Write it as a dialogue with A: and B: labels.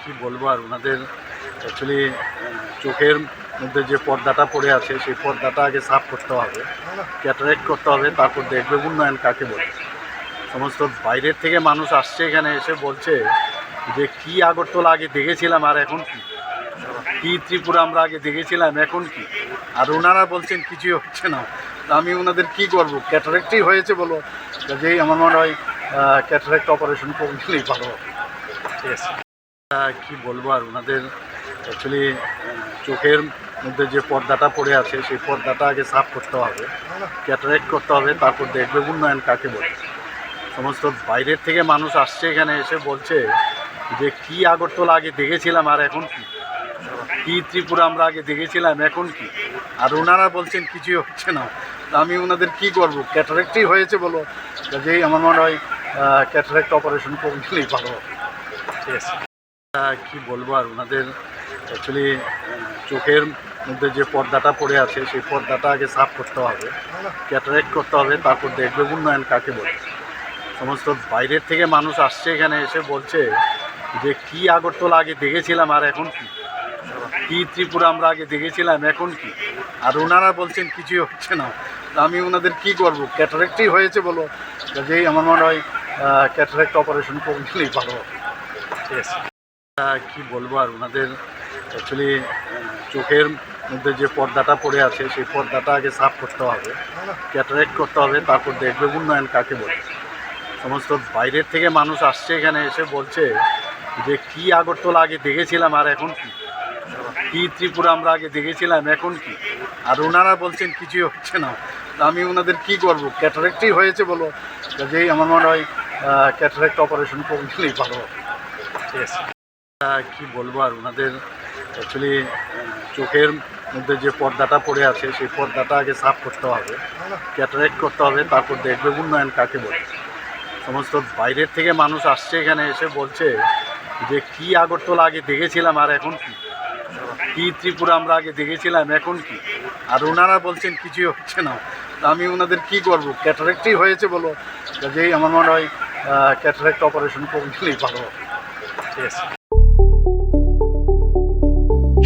A: কি বলব আর ওনাদের অ্যাকচুয়ালি চোখের মধ্যে যে পর্দাটা পড়ে আছে, সেই পর্দাটা আগে সাফ করতে হবে ক্যাটারেক্ট করতে হবে, তারপর দেখবে উন্নয়ন কাকে বলে। সমস্ত বাইরের থেকে মানুষ আসছে এখানে এসে বলছে যে, কি আগরতলা আগে দেখেছিলাম আর এখন কি? কি ত্রিপুরা আমরা আগে দেখেছিলাম, এখন কি? আর ওনারা বলছেন, কিছুই হচ্ছে না। আমি ওনাদের কি করব? ক্যাটারেক্টই হয়েছে বলো যেই আমার মনে হয় ক্যাটারেক্ট অপারেশন করে দিলেই ভালো। ঠিক আছে। কি বলব আর ওনাদের অ্যাকচুয়ালি চোখের মধ্যে যে পর্দাটা পড়ে আছে, সেই পর্দাটা আগে সাফ করতে হবে ক্যাটারেক্ট করতে হবে, তারপর দেখবে উন্নয়ন কাকে বলে। সমস্ত বাইরের থেকে মানুষ আসছে এখানে এসে বলছে যে, কি আগরতলা আগে দেখেছিলাম আর এখন কি? কি ত্রিপুরা আমরা আগে দেখেছিলাম, এখন কি? আর ওনারা বলছেন, কিছুই হচ্ছে না। আমি ওনাদের কি করব? ক্যাটারেক্টই হয়েছে বলো। যেই আমার মনে হয় ক্যাটারেক্ট অপারেশন করে দিলেই ভালো। ঠিক আছে। কি বলব আর ওনাদের অ্যাকচুয়ালি চোখের মধ্যে যে পর্দাটা পড়ে আছে, সেই পর্দাটা আগে সাফ করতে হবে ক্যাটারেক্ট করতে হবে, তারপর দেখবে উন্নয়ন কাকে বলে। সমস্ত বাইরের থেকে মানুষ আসছে এখানে এসে বলছে যে, কি আগরতলা আগে দেখেছিলাম আর এখন কি? কি ত্রিপুরা আমরা আগে দেখেছিলাম, এখন কি? আর ওনারা বলছেন, কিছুই হচ্ছে না। আমি ওনাদের কি করব? ক্যাটারেক্টই হয়েছে বলো যেই আমার মনে হয় ক্যাটারেক্ট অপারেশন করে দিলেই ভালো হবে। ঠিক আছে। কি বলব আর ওনাদের অ্যাকচুয়ালি চোখের মধ্যে যে পর্দাটা পড়ে আছে, সেই পর্দাটা আগে সাফ করতে হবে ক্যাটারেক্ট করতে হবে, তারপর দেখবে উন্নয়ন কাকে বলে। সমস্ত বাইরের থেকে মানুষ আসছে এখানে এসে বলছে যে, কি আগরতলা আগে দেখেছিলাম আর এখন কি? কি ত্রিপুরা আমরা আগে দেখেছিলাম, এখন কি? আর ওনারা বলছেন, কিছুই হচ্ছে না। আমি ওনাদের কি করব? ক্যাটারেক্টই হয়েছে বলো যেই আমার মনে হয় ক্যাটারেক্ট অপারেশন করে দিলেই ভালো। ঠিক আছে। কি বলব আর ওনাদের অ্যাকচুয়ালি চোখের মধ্যে যে পর্দাটা পড়ে আছে, সেই পর্দাটা আগে সাফ করতে হবে ক্যাটারেক্ট করতে হবে, তারপর দেখবে উন্নয়ন কাকে বলে। সমস্ত বাইরের থেকে মানুষ আসছে এখানে, এসে বলছে যে কি আগরতলা আগে দেখেছিলাম আর এখন কি? কি ত্রিপুরা আমরা আগে দেখেছিলাম, এখন কি? আর ওনারা বলছেন কিছুই হচ্ছে না। তা আমি ওনাদের কি করব? ক্যাটারেক্টই হয়েছে বলো যেই আমার মনে হয় ক্যাটারেক্ট অপারেশন করে ভালো ঠিক আছে।